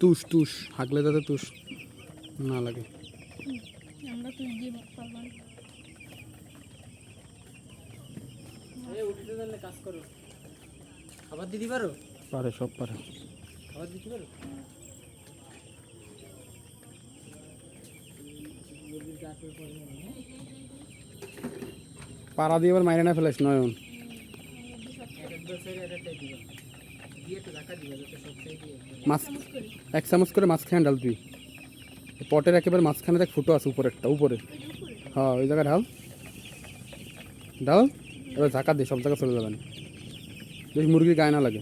তুষ তুষ হাগলে তাতে তুষ না লাগে। আমরা দিয়ে পারলাম উঠতে তাহলে কাজ করো। খাবার দিতে পারো? পারে সব পারে। খাবার দিতে পারো মুরগির গা করে পড়ে দিয়ে এবার মাইরে না ফেলাস নয়ন। মাছ এক চামচ করে মাঝখানে ডাল তুই। পটের একেবারে মাঝখানে দেখ ফুটো আছে, উপরেরটা, উপরে। হ্যাঁ ওই জায়গায় ঢাল। ঢাল, এবার ঝাঁকা দিয়ে সব জায়গা চলে যাবেন বেশ মুরগির গায়ে না লাগে।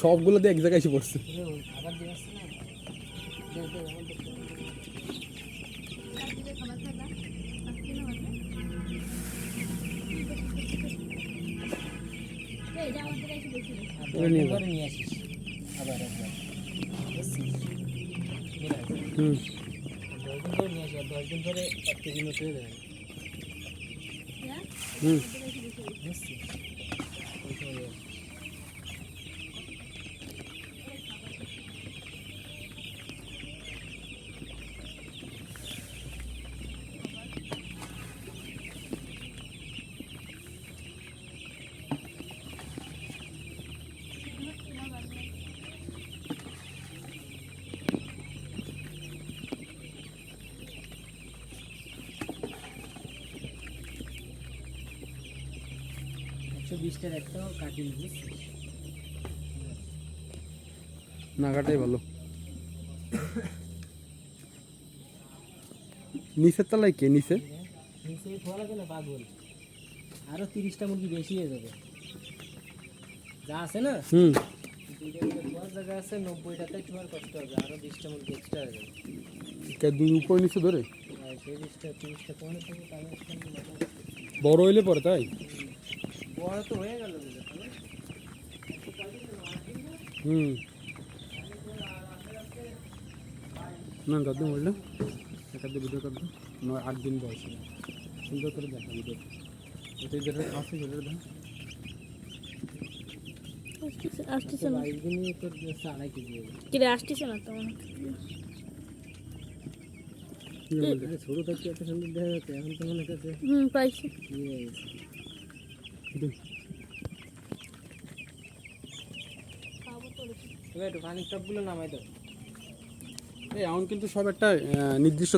সবগুলো দিয়ে এক জায়গায় এসে পড়ছে। নিয়ে আসিস। আবার একবার? হুম। দশ দিন পরে এক কেজি মতো হুম বুঝছিস? ওই সময় আসিস। একশো বিশটার না কাটাই ভালো। নিচের তলায় কে? নিচে? নিচে পাগল। আরও তিরিশটা মুরগি বেশি হয়ে যাবে। যা আছে না? হুম। জায়গা আছে নব্বইটাতে কষ্ট হবে আরও বিশটা মুরগি এক্সট্রা হয়ে যাবে। দুই উপরে নিচে ধরে? তাহলে বড় হইলে পরে তাই? বড় তো হয়ে গেল হুম। না দাদু বলল? একটা ভিডিও করতো নয় আট দিন বয়সে সুন্দর করে দেখা। ভিডিও যেটা আছে সেটা আসতেছে না। কিরে আসতেছে না তো ছোটো থাকতে এত সুন্দর দেখা যাচ্ছে এখন তো মনে কাছে হুম পাইছি। পানির টপগুলো নামাই দাও। এই এখন কিন্তু সব একটা নির্দিষ্ট